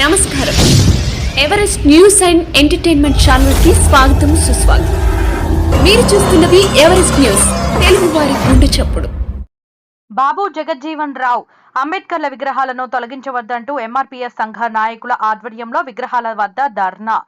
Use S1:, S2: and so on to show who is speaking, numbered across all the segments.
S1: నమస్కారం. Everest news and entertainment ఛానల్కి స్వాగతం సుస్వాగతం. మీరు చూస్తున్నది ఎవరెస్ట్ న్యూస్ తెలుగు వారి గుండె చప్పుడు.
S2: బాబు జగజ్జీవన్ రావు అంబేద్కర్ల విగ్రహాలను తొలగించవద్దంటూ ఎంఆర్పీఎస్ సంఘ నాయకుల ఆధ్వర్యంలో విగ్రహాల వద్ద ధర్నా.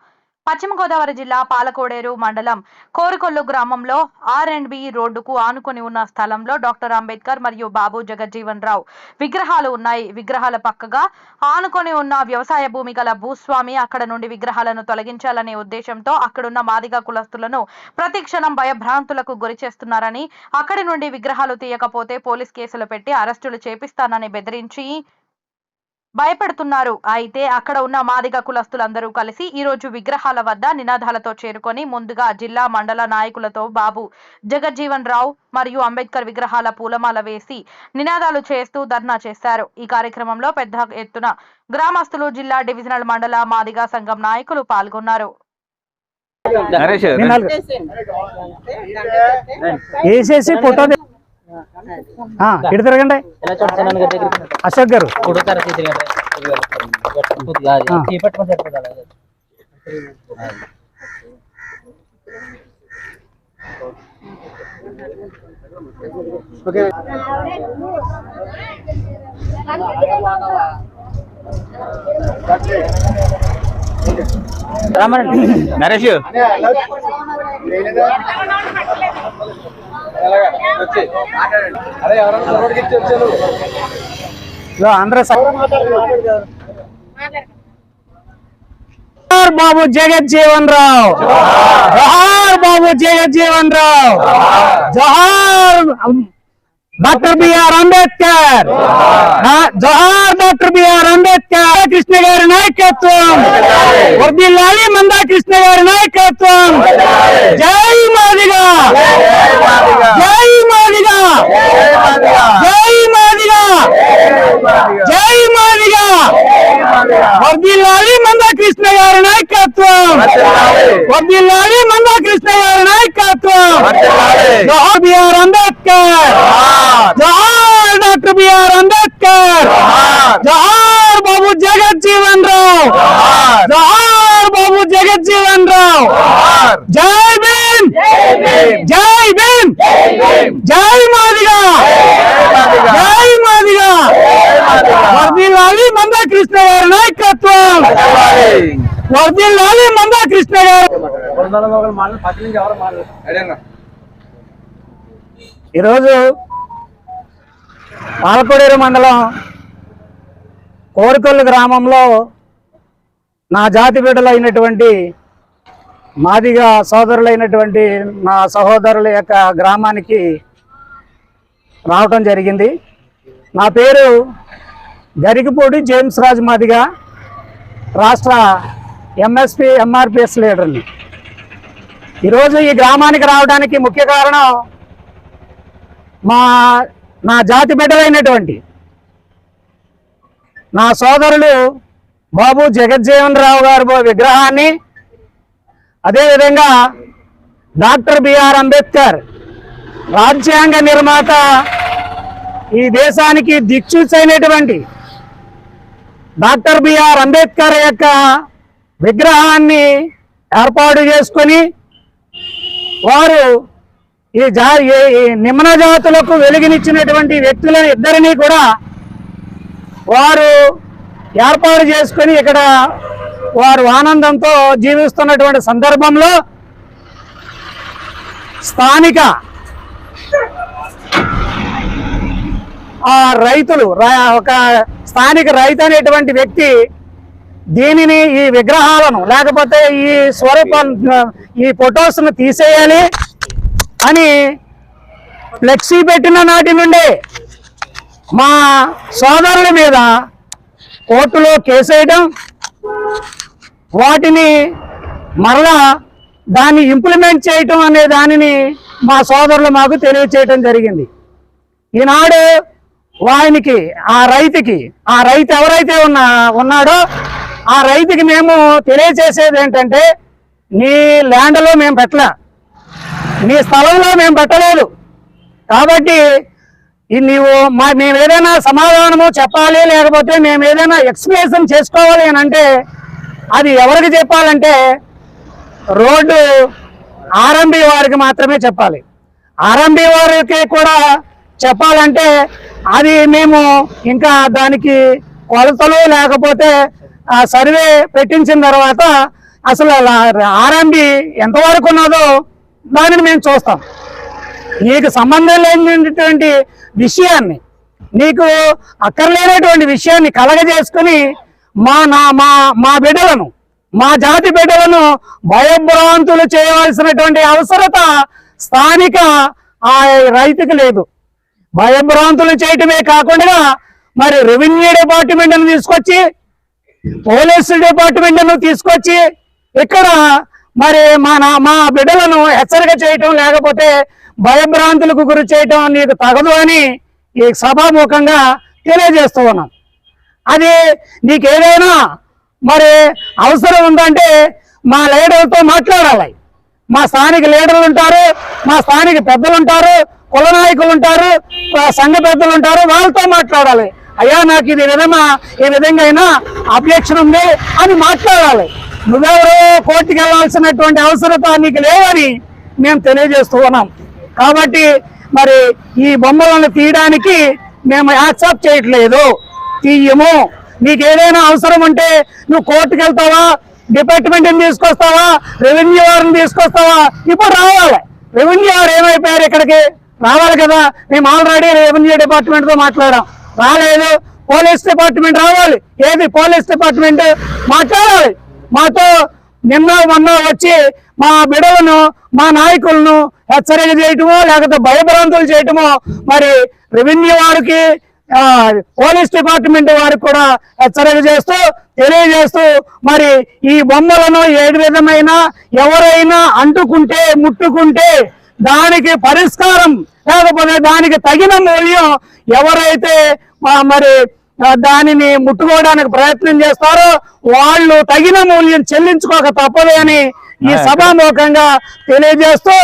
S2: పశ్చిమ గోదావరి జిల్లా పాలకోడేరు మండలం కోరుకొల్లు గ్రామంలో ఆర్ అండ్ బి రోడ్డుకు ఆనుకొని ఉన్న స్థలంలో డాక్టర్ అంబేద్కర్ మరియు బాబు జగజ్జీవన్ రావు విగ్రహాలు ఉన్నాయి. విగ్రహాల పక్కగా ఆనుకొని ఉన్న వ్యవసాయ భూమి గల భూస్వామి అక్కడ నుండి విగ్రహాలను తొలగించాలనే ఉద్దేశంతో అక్కడున్న మాదిగ కులస్తులను ప్రతి క్షణం భయభ్రాంతులకు గురి చేస్తున్నారని అక్కడి నుండి విగ్రహాలు తీయకపోతే పోలీస్ కేసులు పెట్టి అరెస్టులు చేపిస్తానని బెదిరించి భయపెడుతున్నారు. అయితే అక్కడ ఉన్న మాదిగ కులస్తులందరూ కలిసి ఈ రోజు విగ్రహాల వద్ద నినాదాలతో చేరుకొని ముందుగా జిల్లా మండల నాయకులతో బాబు జగజ్జీవన్ రావు మరియు అంబేద్కర్ విగ్రహాల పూలమాల వేసి నినాదాలు చేస్తూ ధర్నా చేశారు. ఈ కార్యక్రమంలో పెద్ద ఎత్తున గ్రామస్తులు జిల్లా డివిజనల్ మండల మాదిగ సంఘం నాయకులు పాల్గొన్నారు.
S3: వేసేసి ఫోటో ఇటు తిరగండి. అశోక్ గారు.
S4: కొద్దిగా
S5: నరేష్
S3: అందరూ బాబు జగజ్జీవన్ రావు. జోహార్! బాబు జగజ్జీవన్ రావు. జోహార్! డాక్టర్ బిఆర్ అంబేద్కర్ ఆ, జోహార్ డాక్టర్ బిఆర్ అంబేద్కర్ కృష్ణ గారి నాయకత్వం వర్దిల్లాలి మందా కృష్ణ గారి నాయకత్వం జై మాదిగా జై మాదిగా జై మాదిగా జై మాదిగా వర్దిల్లాలి మందా కృష్ణ గారి నాయకత్వం వర్దిల్లాలి మందా కృష్ణ గారి నాయకత్వం జోహార్ బిఆర్ అంబేద్కర్ జోహార్ డాక్టర్ బిఆర్ అంబేద్కర్ జోహార్ బాబు జగజ్జీవన్ రావు జోహార్ బాబు జగజ్జీవన్ రావు జై భీమ్ జై భీమ్ జై మాదిగా జై మాదిగా వర్దిల్లాలి మందా కృష్ణ గారి నాయకత్వం. వర్దిల్లాలి మందా కృష్ణ గారు ఈరోజు పాలకొడేరు మండలం కోరికొల్లు గ్రామంలో నా జాతి బిడ్డలైనటువంటి మాదిగా సోదరులైనటువంటి నా సహోదరుల యొక్క గ్రామానికి రావటం జరిగింది. నా పేరు గరికిపూడి జేమ్స్ రాజ్ మాదిగా రాష్ట్ర ఎంఎస్పి ఎంఆర్పిఎస్ లీడర్ని ఈరోజు ఈ గ్రామానికి రావడానికి ముఖ్య కారణం మా నా జాతి బిడ్డలైనటువంటి నా సోదరులు బాబు జగజ్జీవన్ రావు గారి విగ్రహాన్ని అదేవిధంగా డాక్టర్ బిఆర్ అంబేద్కర్ రాజ్యాంగ నిర్మాత ఈ దేశానికి దిక్సూచైనటువంటి డాక్టర్ బిఆర్ అంబేద్కర్ యొక్క విగ్రహాన్ని ఏర్పాటు చేసుకొని వారు ఈ జా ఈ- నిమ్న జాతులకు వెలుగునిచ్చినటువంటి వ్యక్తులను ఇద్దరిని కూడా వారు ఏర్పాటు చేసుకొని ఇక్కడ వారు ఆనందంతో జీవిస్తున్నటువంటి సందర్భంలో స్థానిక ఆ రైతులు ఒక స్థానిక రైతు అనేటువంటి వ్యక్తి దీనిని ఈ విగ్రహాలను లేకపోతే ఈ స్వరూపాలను ఈ ఫొటోస్ను తీసేయాలి అని ఫ్లెక్సీ పెట్టిన నాటి నుండి మా సోదరుల మీద కోర్టులో కేసేయడం వాటిని మరలా దాన్ని ఇంప్లిమెంట్ చేయటం అనే దానిని మా సోదరులు మాకు తెలియచేయటం జరిగింది. ఈనాడు వాయనికి ఆ రైతుకి ఆ రైతు ఎవరైతే ఉన్నా ఉన్నాడో ఆ రైతుకి మేము తెలియచేసేది ఏంటంటే నీ ల్యాండ్లో మేము పెట్టలే. నీ స్థలంలో మేము పెట్టలేదు. కాబట్టి ఈ నీవు మా మేము ఏదైనా సమాధానము చెప్పాలి లేకపోతే మేము ఏదైనా ఎక్స్ప్లెనేషన్ చేసుకోవాలి అని అంటే అది ఎవరికి చెప్పాలంటే రోడ్డు ఆర్ఎంబి వారికి మాత్రమే చెప్పాలి. ఆర్ఎంబి వారికి కూడా చెప్పాలంటే అది మేము ఇంకా దానికి కొలతలు లేకపోతే ఆ సర్వే పెట్టించిన తర్వాత అసలు ఆర్ఎంబి ఎంతవరకు ఉన్నదో దానిని మేము చూస్తాం. నీకు సంబంధం లేనటువంటి విషయాన్ని నీకు అక్కర్లేనటువంటి విషయాన్ని కలగజేసుకుని మా నా మా మా బిడ్డలను మా జాతి బిడ్డలను భయభ్రాంతులు చేయవలసినటువంటి అవసరత స్థానిక ఆ రైతుకు లేదు. భయభ్రాంతులు చేయటమే కాకుండా మరి రెవెన్యూ డిపార్ట్మెంట్ను తీసుకొచ్చి పోలీసు డిపార్ట్మెంట్ను తీసుకొచ్చి ఇక్కడ మరి మా నా మా బిడ్డలను హెచ్చరిక చేయటం లేకపోతే భయభ్రాంతులకు గురి చేయటం నీకు తగదు అని ఈ సభాముఖంగా తెలియజేస్తూ ఉన్నాం. అది నీకు ఏదైనా మరి అవసరం ఉందంటే మా లీడర్తో మాట్లాడాలి. మా స్థానిక లీడర్లు ఉంటారు మా స్థానిక పెద్దలు ఉంటారు కుల నాయకులు ఉంటారు సంఘ పెద్దలు ఉంటారు వాళ్ళతో మాట్లాడాలి. అయ్యా నాకు ఇది విధమా? ఈ విధంగా అయినా అబ్జెక్షన్ ఉంది అని మాట్లాడాలి. నువ్వెవరో కోర్టుకి వెళ్ళాల్సినటువంటి అవసరత నీకు లేవని మేము తెలియజేస్తూ ఉన్నాం. కాబట్టి మరి ఈ బొమ్మలను తీయడానికి మేము యాక్సెప్ట్ చేయట్లేదు. తీయము. నీకు ఏదైనా అవసరం ఉంటే నువ్వు కోర్టుకు వెళ్తావా? డిపార్ట్మెంట్ని తీసుకొస్తావా? రెవెన్యూ వారిని తీసుకొస్తావా? ఇప్పుడు రావాలి. రెవెన్యూ వారు ఏమైపోయారు ఇక్కడికి? రావాలి కదా. మేము ఆల్రెడీ రెవెన్యూ డిపార్ట్మెంట్తో మాట్లాడాం. రాలేదు. పోలీస్ డిపార్ట్మెంట్ రావాలి. ఏది పోలీస్ డిపార్ట్మెంట్? మాట్లాడాలి. మాతో నిన్న మొన్న వచ్చి మా బిడవను మా నాయకులను హెచ్చరిక చేయటమో లేకపోతే భయభ్రాంతులు చేయటమో మరి రెవెన్యూ వారికి పోలీస్ డిపార్ట్మెంట్ వారికి కూడా హెచ్చరిక చేస్తూ తెలియజేస్తూ మరి ఈ బొమ్మలను ఏ విధమైన ఎవరైనా అంటుకుంటే ముట్టుకుంటే దానికి పరిష్కారం లేకపోతే దానికి తగిన మూల్యం ఎవరైతే మరి దానిని ముట్టుకోవడానికి ప్రయత్నం చేస్తారో వాళ్ళు తగిన మూల్యం చెల్లించుకోక తప్పదు అని ఈ సభాముఖంగా తెలియజేస్తూ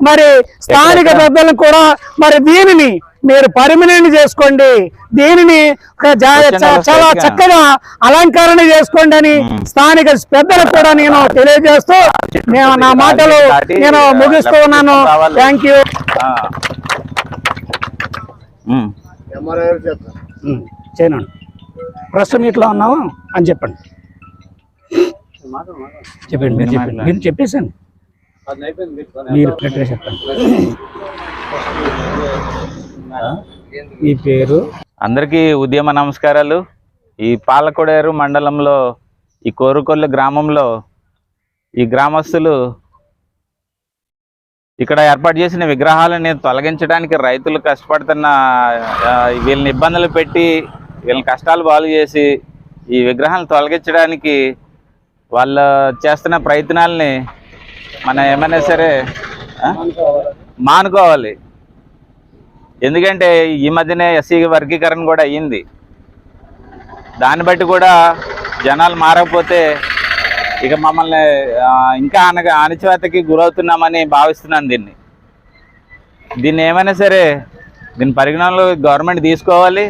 S3: మరి స్థానిక పెద్దలకు కూడా మరి దీనిని మీరు పర్మినెంట్ చేసుకోండి. దీనిని చాలా చక్కగా అలంకరణ చేసుకోండి అని స్థానిక పెద్దలకు కూడా నేను తెలియజేస్తూ నేను నా మాటలు నేను ముగిస్తూ ఉన్నాను. థ్యాంక్ యూ
S5: ఆ. ఉమ్.
S3: చేయను ప్రస్తుతం ఇట్లా ఉన్నావు అని చెప్పండి. చెప్పండి మీరు చెప్పండి. మీరు చెప్పేసాను మీరు పెట్టే చెప్పండి. ఈ పేరు.
S5: అందరికీ ఉద్యమ నమస్కారాలు. ఈ పాలకొడేరు మండలంలో ఈ కోరుకొల్లు గ్రామంలో ఈ గ్రామస్తులు ఇక్కడ ఏర్పాటు చేసిన విగ్రహాలని తొలగించడానికి రైతులు కష్టపడుతున్న వీళ్ళని ఇబ్బందులు పెట్టి వీళ్ళని కష్టాలు బాగు చేసి ఈ విగ్రహాలను తొలగించడానికి వాళ్ళు చేస్తున్న ప్రయత్నాలని మనం ఏమైనా సరే మానుకోవాలి. ఎందుకంటే ఈ మధ్యనే ఎస్సీ వర్గీకరణ కూడా అయ్యింది. దాన్ని బట్టి కూడా జనాలు మారకపోతే ఇక మమ్మల్ని ఇంకా అనగ అణచివేతకి గురవుతున్నామని భావిస్తున్నాను దీన్ని. దీన్ని ఏమైనా సరే దీని పరిగణనలో గవర్నమెంట్ తీసుకోవాలి.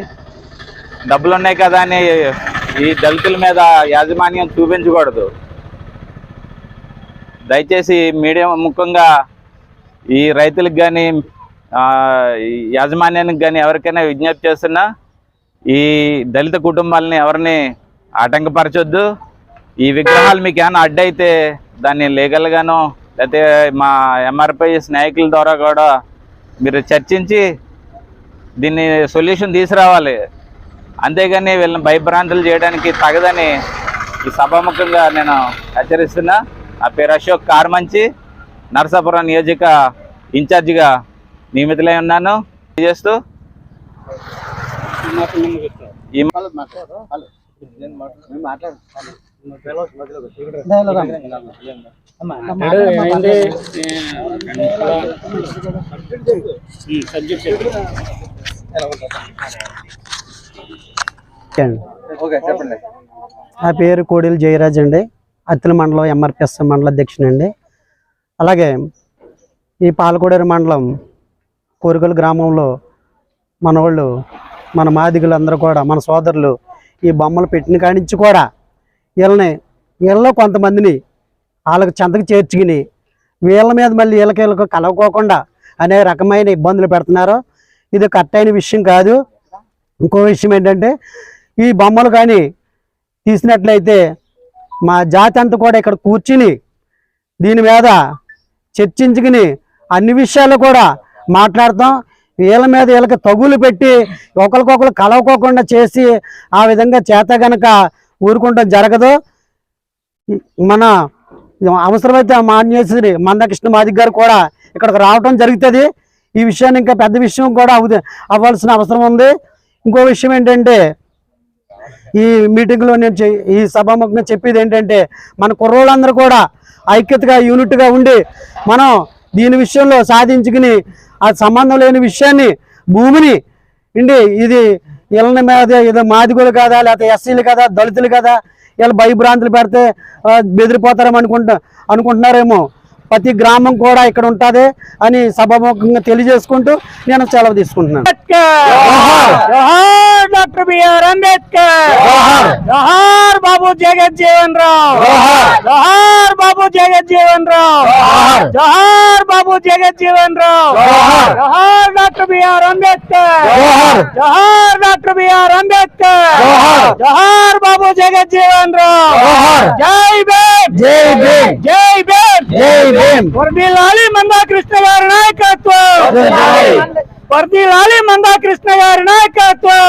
S5: డబ్బులు ఉన్నాయి కదా అని ఈ దళితుల మీద యాజమాన్యం చూపించకూడదు. దయచేసి మీడియా ముఖ్యంగా ఈ రైతులకు కానీ యాజమాన్యానికి కానీ ఎవరికైనా విజ్ఞప్తి చేస్తున్నా ఈ దళిత కుటుంబాలని ఎవరిని ఆటంకపరచొద్దు. ఈ విగ్రహాలు మీకు ఏమైనా అడ్డైతే దాన్ని లీగల్గానో లేకపోతే మా ఎంఆర్పిఎస్ నాయకుల ద్వారా కూడా మీరు చర్చించి దీన్ని సొల్యూషన్ తీసుకురావాలి. అంతేగాని వీళ్ళని భయభ్రాంతులు చేయడానికి తగదని ఈ సభాముఖంగా నేను హెచ్చరిస్తున్నా. నా పేరు అశోక్ కార్మంచి నరసాపురం నియోజక ఇన్ఛార్జిగా నియమితులై ఉన్నాను. చేస్తూ? ఈ
S4: ఓకే చెప్పండి.
S6: నా పేరు కోడేలు జయరాజ్ అండి. అత్తిల మండలం ఎంఆర్పిఎస్ మండల అధ్యక్షునండి అలాగే ఈ పాలకోడేరు మండలం కోరికల గ్రామంలో మన వాళ్ళు మన మాదిగులందరూ కూడా మన సోదరులు ఈ బొమ్మలు పెట్టిన కానించి కూడా వీళ్ళని వీళ్ళలో కొంతమందిని వాళ్ళకి చెంతకు చేర్చుకుని వీళ్ళ మీద మళ్ళీ వీళ్ళకి వీళ్ళకి కలవకోకుండా అనే రకమైన ఇబ్బందులు పెడుతున్నారు. ఇది కరెక్ట్ అయిన విషయం కాదు. ఇంకో విషయం ఏంటంటే ఈ బొమ్మలు కానీ తీసినట్లయితే మా జాతి అంతా కూడా ఇక్కడ కూర్చుని దీని మీద చర్చించుకుని అన్ని విషయాలు కూడా మాట్లాడతాం. వీళ్ళ మీద వీళ్ళకి తగులు పెట్టి ఒకరికొకరు కలవకోకుండా చేసి ఆ విధంగా చేత గనక ఊరుకుంటాం జరగదు. మన అవసరమైతే మాన్యేశ్వరి మందకృష్ణ మాదిక్ గారు కూడా ఇక్కడికి రావడం జరుగుతుంది. ఈ విషయాన్ని ఇంకా పెద్ద విషయం కూడా అవ్వాల్సిన అవసరం ఉంది. ఇంకో విషయం ఏంటంటే ఈ మీటింగ్లో నేను ఈ సభాముఖంగా చెప్పేది ఏంటంటే మన కుర్రోళ్ళందరూ కూడా ఐక్యతగా యూనిట్గా ఉండి మనం దీని విషయంలో సాధించుకుని ఆ సంబంధం లేని విషయాన్ని భూమిని ఇండి ఇది వీళ్ళని మీద ఏదో మాదిగులు కదా లేకపోతే ఎస్సీలు కదా దళితులు కదా వీళ్ళు భయభ్రాంతులు పెడితే బెదిరిపోతారేమో అనుకుంటా అనుకుంటున్నారేమో. ప్రతి గ్రామం కూడా ఇక్కడ ఉంటుంది అని సభాముఖంగా తెలియజేసుకుంటూ నేను సెలవు తీసుకుంటున్నాను.
S3: Doctor BR Ambedkar! జోహార్! బాబు జగజ్జీవన్ రావు! జోహార్! బాబు జగజ్జీవన్ రావు! జోహార్! బాబు రావు! జోహార్! Doctor B R Ambedkar! జోహార్! Doctor B R Ambedkar! జోహార్! బాబు జగజ్జీవన్ రావు! జై భీమ్!
S6: జై భీమ్!
S3: జై భీమ్! వర్దిల్లాలి మందా కృష్ణ గారి నాయకత్వం. వర్దిల్లాలి మందా కృష్ణ గారి నాయకత్వం.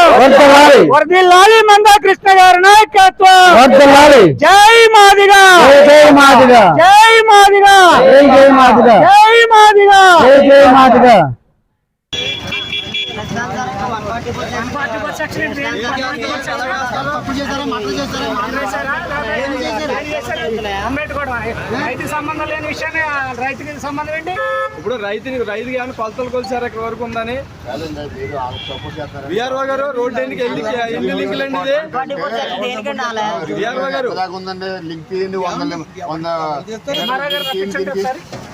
S3: వర్దిల్లాలి మందా కృష్ణ గారి నాయకత్వం. జై మాదిగా.
S6: జై మాదిగా.
S3: జై మాదిగా.
S6: జై మాదిగా.
S3: జై మాదిగా.
S6: జై మాదిగా.
S3: సంబంధం లేని విషయాన్ని రైతుకి సంబంధం ఏంటి
S7: ఇప్పుడు రైతుని రైతు కానీ కొలతలు కొలిసారు ఇక్కడ వరకు ఉందని. విఆర్ఓ గారు రోడ్డు ఎందుకు ఎన్ని ఎన్ని లింకులు అండి ఇది? విఆర్ఓ గారు.
S8: లింక్ తీయండి వంద వంద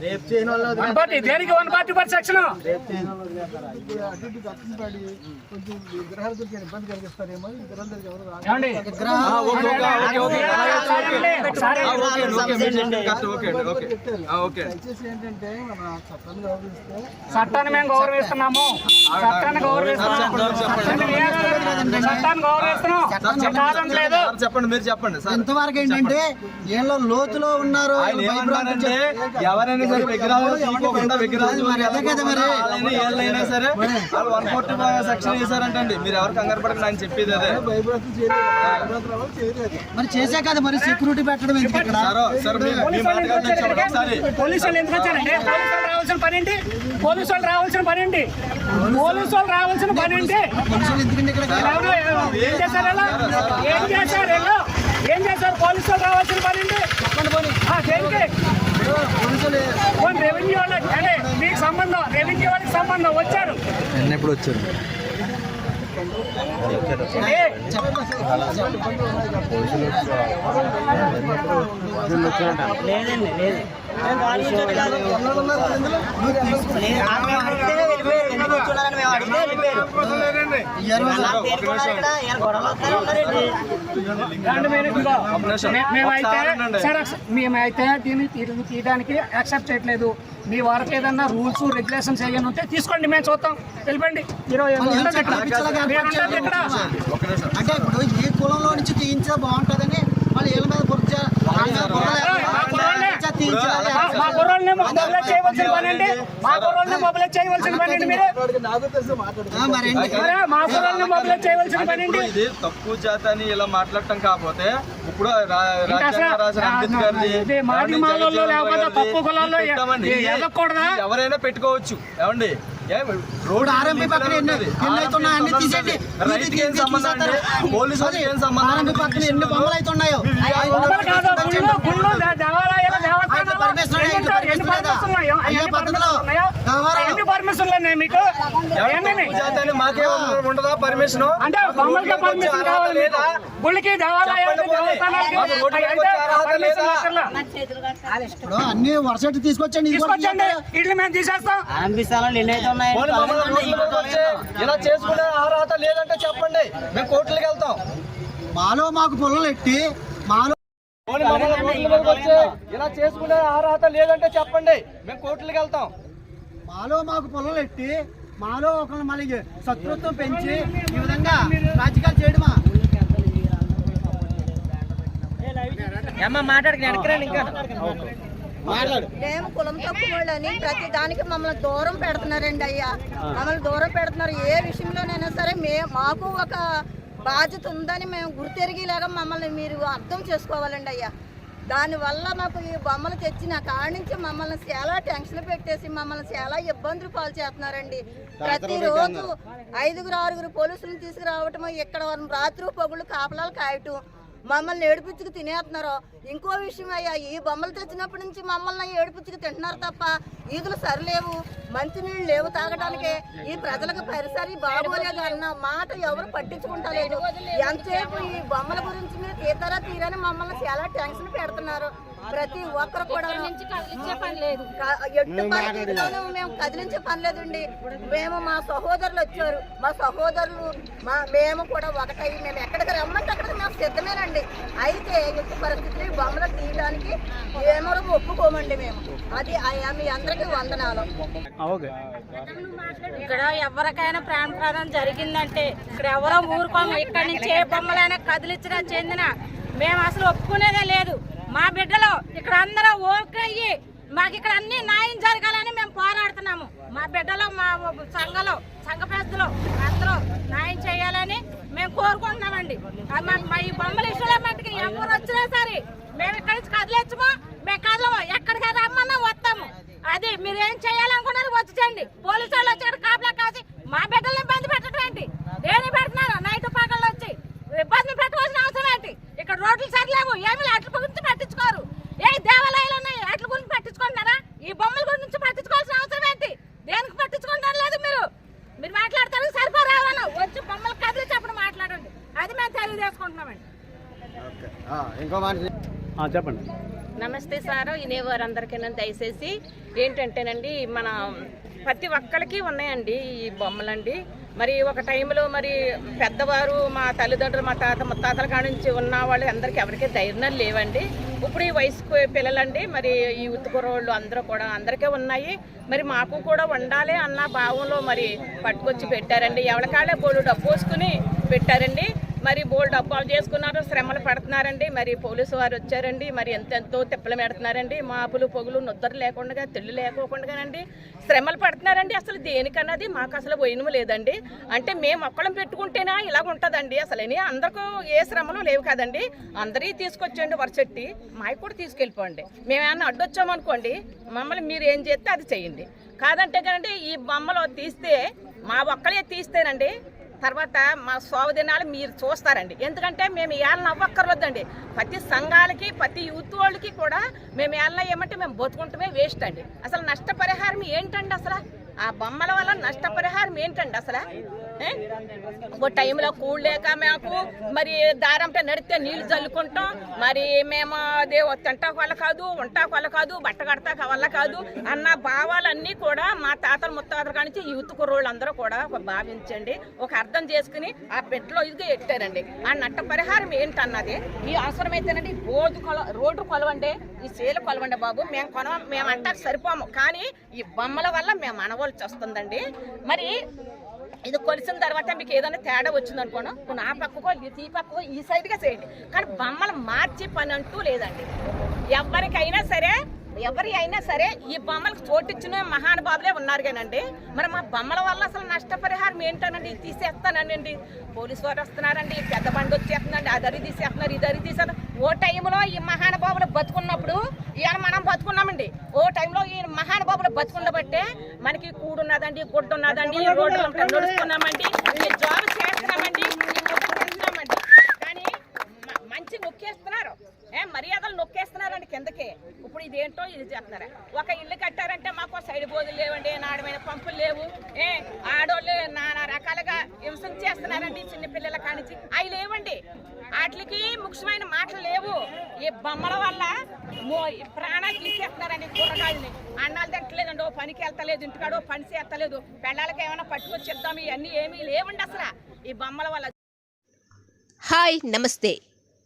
S3: వన్ దేనికి వన్ పర్ సెక్షన్ చట్టాన్ని మేము గౌరవిస్తున్నాము. చట్టాన్ని గౌరవిస్తున్నాము. గౌరవిస్తున్నాం
S7: చెప్పండి. మీరు చెప్పండి సార్.
S9: ఇంతవరకు ఏంటంటే వీళ్ళు లోతులో ఉన్నారు
S7: ఎవరైనా సరే విగ్రహాలు తీసుకోకుండా విగ్రహాలు
S9: మరి అదే కదా మరి.
S7: వాళ్ళైనా వీళ్ళైనా సరే వాళ్ళు వన్ ఫోర్టీ సెక్షన్ మీరు ఎవరు కంగారు పడకండి ఆయన చెప్పేది అదే
S9: మరి చేసే కదా మరి సెక్యూరిటీ పెట్టడం ఎందుకు ఇక్కడ
S3: ఎందుకు వచ్చారండి రావాల్సిన పని ఏంటి పోలీసు వాళ్ళు రావాల్సిన పని ఏంటి పోలీసు వాళ్ళు రావాల్సిన పని ఏంటి? ఏం చేశారు? ఏం చేశారు? ఏం చేశారు పోలీసు వాళ్ళు రావాల్సిన పని ఏంటి ఆ, దేనికి పోనీ రెవెన్యూ వాళ్ళకి అంటే మీకు సంబంధం సంబంధం వచ్చారు.
S7: ఎప్పుడు వచ్చారు?
S9: లేదండి లేదు.
S3: మేమైతే దీన్ని తీయడానికి యాక్సెప్ట్ చేయట్లేదు. మీ వరకు ఏదన్నా రూల్స్ రెగ్యులేషన్స్ ఏమైనా ఉంటే తీసుకోండి మేము చూద్దాం వెళ్ళిపోండి. ఇరవై.
S9: అంటే ఇప్పుడు ఈ కులంలో నుంచి తీయించా బాగుంటుందని మళ్ళీ వీళ్ళ మీద
S3: మా కుర్రోళ్ళే.
S9: తీయించాలి.
S3: మా- మా కుర్రోళ్ళని మొబైల్ చేయవలసిన పని ఏంటి మా కుర్రోళ్ళని మొబైల్ చేయవలసిన పని ఏంటి మీరు.
S9: ఆ, మరి ఏంటి?
S3: మరే మా కుర్రోళ్ళని మొబైల్ చేయవలసిన పని ఏంటి
S7: ఇది తక్కువ జాతి అని ఇలా మాట్లాడటం కాకపోతే ఇప్పుడు
S3: మాది లేకపోతే తక్కువ కులాల్లో ఎ- ఎదగకూడదా?
S7: ఎవరైనా పెట్టుకోవచ్చు. ఏమండి?
S9: ఆర్ఎంపీ పక్కన ఎన్ని తీసేయండి.
S7: పోలీసు ఏం సంబంధం
S9: పక్కన ఎన్ని బొమ్మలు అవుతున్నాయో
S3: మొబైల్ కాదు గుళ్ళు గుళ్ళు దే- దేవాలయాలు
S9: అయితే
S3: దేవస్థానాలు
S9: పర్మిషన్
S3: ఎన్ని
S9: పర్మిషన్
S3: ఉన్నాయో?
S9: అయ్యే
S3: ఎన్ని
S9: పద్ధతిలో
S3: ఉన్నాయో?
S9: వ్యవహారం.
S3: ఎన్ని పర్మిషన్లు ఉన్నాయి మీకు? ఏమేమి
S7: ఉండదా పర్మిషన్?
S3: అంటే బొమ్మలకి పర్మిషన్ కావాలి
S7: లేదా?
S3: గుళ్ళకి.
S6: ఇప్పుడు అన్ని వరుసటి తీసుకొచ్చండి
S3: తీసుకొచ్చండి. ఇల్లు మేము తీసేస్తాం.
S7: ఇలా చేసుకునే అర్హత లేదంటే చెప్పండి. మేము కోర్టులకు వెళ్తాం.
S6: మాలో మాకు పుల్లలు ఎట్టి మాలో
S7: ఇలా చేసుకునే అర్హత లేదంటే చెప్పండి. మేము కోర్టులకు వెళ్తాం.
S6: మాలో మాకు పొలలు ఎట్టి మాలో ఒకరిని మళ్ళీ శత్రుత్వం పెంచి ఈ విధంగా రాజకీయాలు చేయడమా?
S10: మేము కులం తక్కువ వాళ్ళని ప్రతి దానికి మమ్మల్ని దూరం పెడుతున్నారండి అయ్యా. మమ్మల్ని దూరం పెడుతున్నారు. ఏ విషయంలోనైనా సరే మే మాకు ఒక బాధ్యత ఉందని మేము గుర్తెరిగేలాగా మమ్మల్ని మీరు అర్థం చేసుకోవాలండి అయ్యా. దానివల్ల మాకు ఈ బొమ్మలు తెచ్చిన కాడి నుంచి మమ్మల్ని చాలా టెన్షన్ పెట్టేసి మమ్మల్ని చాలా ఇబ్బందులు పాలు చేస్తున్నారండి. ప్రతిరోజు ఐదుగురు ఆరుగురు పోలీసులను తీసుకురావటం ఇక్కడ రాత్రి పగుళ్ళు కాపలాలు కాయటం మమ్మల్ని ఏడిపించుకు తినేస్తున్నారు. ఇంకో విషయం అయ్యా ఈ బొమ్మలు తెచ్చినప్పటి నుంచి మమ్మల్ని ఏడిపించుకు తింటున్నారు తప్ప ఈదులు సరిలేవు. మంచినీళ్ళు లేవు తాగడానికి ఈ ప్రజలకు పరిసరి బాగోలేదు అన్న మాట ఎవరు పట్టించుకుంటలేదు. ఎంతసేపు ఈ బొమ్మల గురించి మీరు తీతారా తీరని మమ్మల్ని చాలా టెన్షన్ పెడుతున్నారు. ప్రతి ఒక్కరు కూడా ఎట్టి పరిస్థితుల్లోనూ మేము కదిలించే పని లేదండి. మేము మా సహోదరులు వచ్చారు. మా సహోదరులు మా మేము కూడా ఒకటై మేము ఎక్కడికి రమ్మంటే అక్కడికి మేము సిద్ధమేనండి. అయితే ఎట్టి పరిస్థితులు ఈ బొమ్మలు తీయడానికి ఏమో ఒప్పుకోమండి మేము. అది మీ అందరికీ వందనాలు.
S11: ఇక్కడ ఎవరికైనా ప్రాణ ప్రమాదం జరిగిందంటే ఇక్కడ ఎవరో ఊరుకోము. ఇక్కడ నుంచి ఏ బొమ్మలైనా కదిలించినా చెందిన మేము అసలు ఒప్పుకునేదే లేదు. మా బిడ్డలు ఇక్కడ అందరూ ఓకే అయ్యి మాకు ఇక్కడ అన్ని న్యాయం జరగాలని మేము పోరాడుతున్నాము. మా బిడ్డలు మా సంఘలో సంఘ పెద్దలు అందరూ న్యాయం చేయాలని మేము కోరుకుంటున్నామండి. మా ఈ బొమ్మల ఇష్యూల మట్టుకు ఎవరు వచ్చినా సరే మేము ఇక్కడి నుంచి కదిలేచ్చమో మేము కదలము. ఎక్కడికి రమ్మన్నా వస్తాము. అది మీరు ఏం చేయాలనుకున్నారు వచ్చి చేయండి. పోలీసు వాళ్ళు వచ్చి ఇక్కడ కాపలా కాసి మా బిడ్డల్ని ఇబ్బంది పెట్టడం ఏంటి? దేని పెడుతున్నారు? నైట్ పగళ్ళు వచ్చి ఇబ్బంది పెట్టవలసిన అవసరం ఏంటి? ఇక్కడ రోడ్లు సరిలేవు. ఏమి అట్ల గురించి పట్టించుకోరు ఏ దేవాలయాలు ఉన్నాయి అట్ల గురించి పట్టించుకుంటున్నారా ఈ బొమ్మల గురించి పట్టించుకోవాల్సిన అవసరం ఏంటి దేనికి పట్టించుకుంటారు లేదు మీరు మీరు మాట్లాడతారు సరిపోరావను వచ్చి బొమ్మలు కదిలించి అప్పుడు మాట్లాడండి అది మేము తెలియజేసుకుంటున్నామండి
S6: చెప్పండి.
S11: నమస్తే సార్ వినేవారు అందరికైనా దయచేసి ఏంటంటేనండి మన ప్రతి ఒక్కరికి ఉన్నాయండి ఈ బొమ్మలండి. మరి ఒక టైంలో మరి పెద్దవారు మా తల్లిదండ్రులు మా తాత ముత్తాతల కాడ నుంచి ఉన్న వాళ్ళు అందరికీ ఎవరికి ధైర్యాలు లేవండి. ఇప్పుడు ఈ వయసుకు పిల్లలండి మరి ఈ ఉత్తుకురోళ్ళు అందరూ కూడా అందరికీ ఉన్నాయి. మరి మాకు కూడా ఉండాలి అన్న భావంలో మరి పట్టుకొచ్చి పెట్టారండి. ఎవరికాళ్ళే బోళ్ళు డబ్బు పోసుకుని పెట్టారండి. మరి బోల్డ్ డబ్బాలు చేసుకున్నారు శ్రమలు పడుతున్నారండి. మరి పోలీసు వారు వచ్చారండి. మరి ఎంతెంతో తిప్పలు పెడుతున్నారండి. మాపులు పొగులు నిద్ర లేకుండా తెల్లు లేకోకుండానండి శ్రమలు పడుతున్నారండి. అసలు దేనికన్నది మాకు అసలు పోయినము లేదండి. అంటే మేము ఒక్కడం పెట్టుకుంటేనా ఇలాగ ఉంటుందండి. అసలు అందరికీ ఏ శ్రమలు లేవు కదండి. అందరి తీసుకొచ్చండి వరచెట్టి మాకు కూడా తీసుకెళ్ళిపోండి. మేమేమన్నా అడ్డొచ్చామనుకోండి మమ్మల్ని మీరు ఏం చేస్తే అది చేయండి. కాదంటే కదండి ఈ బొమ్మలు తీస్తే మా ఒక్కలే తీస్తేనండి తర్వాత మా శోభదినాలు మీరు చూస్తారండి. ఎందుకంటే మేము ఏళ్ళ నవ్వక్కర్లేదండి ప్రతి సంఘాలకి ప్రతి యూత్ వాళ్ళకి కూడా మేము ఏళ్ళ ఏమంటే మేము బతుకుంటమే వేస్ట్ అండి. అసలు నష్టపరిహారం ఏంటండి అసలు? ఆ బొమ్మల వల్ల నష్టపరిహారం ఏంటండి అసలు? ఒక టైంలో కూడ లేక మాకు మరి దారంటే నడితే నీళ్ళు చల్లుకుంటాం మరి మేము అదే తింటాకు వల్ల కాదు ఉంటాకు వల్ల కాదు బట్ట కడతాక వల్ల కాదు అన్న భావాలన్నీ కూడా మా తాతల ముత్తాతల కానించి యూత్ కుర్రోళ్ళందరూ కూడా భావించండి. ఒక అర్థం చేసుకుని ఆ పెట్టలో ఇదిగా ఎట్టారండి. ఆ నట్ట పరిహారం ఏంటన్నది? ఈ అవసరమైతేనండి రోడ్డు కొల రోడ్డు కొలవండి ఈ సేలు కొలవండి బాబు. మేము కొన మేము అంటే సరిపోము. కానీ ఈ బొమ్మల వల్ల మేము అనవలసి వస్తుందండి. మరి ఇది కొలిసిన తర్వాత మీకు ఏదైనా తేడా వచ్చింది అనుకోను. నా ఆ పక్కకో ఈ పక్కకో ఈ సైడ్గా చేయండి. కానీ బొమ్మలు మార్చి పని అంటూ లేదండి. ఎవరికైనా సరే ఎవరి అయినా సరే ఈ బొమ్మలకు చోటిచ్చిన మహానుభావులే ఉన్నారు కానండి. మరి మా బొమ్మల వల్ల అసలు నష్టపరిహారం ఏంటనండి? తీసేస్తానండి పోలీసు వారు వస్తున్నారండి పెద్ద బండి వచ్చేస్తుందండి అదరి తీసేస్తున్నారు ఇదరి అరి తీసేస్తున్నారు. ఓ టైంలో ఈ మహానుభావులు బతుకున్నప్పుడు ఇవాళ మనం బతుకున్నామండి. ఓ టైంలో ఈ మహానుభావులు బతుకున్నబట్టే మనకి కూడున్నదండి గుడ్డ ఉన్నదండి రోడ్లు నడుస్తున్నామండి జాబ్ చేస్తున్నామండి కానీ మంచి ముఖ్య ఏ మర్యాదలు నొక్కేస్తున్నారండి కిందకి. ఇప్పుడు ఇదేంటో ఇది చేస్తున్నారు. ఒక ఇల్లు కట్టారంటే మాకు సైడ్ బోధులు లేవండి నాడమైన పంపులు లేవు. ఏ ఆడోళ్ళు నానా రకాలుగా హింసలు చేస్తున్నారండి చిన్నపిల్లల కానించి? అవి లేవండి. వాటికి ముఖ్యమైన మాటలు లేవు. ఈ బొమ్మల వల్ల మో- ప్రాణాలు తీసేస్తున్నారండి కూరగాయలని. అన్నాలు తింటలేదండి ఓ పనికి వెళ్తలేదు ఇంటికాడో పని చేస్తలేదు. పెళ్ళాలకి ఏమైనా పట్టుకొచ్చి ఇద్దాం ఇవన్నీ ఏమీ లేవండి అసలు. ఈ బొమ్మల వల్ల
S12: హాయ్ నమస్తే.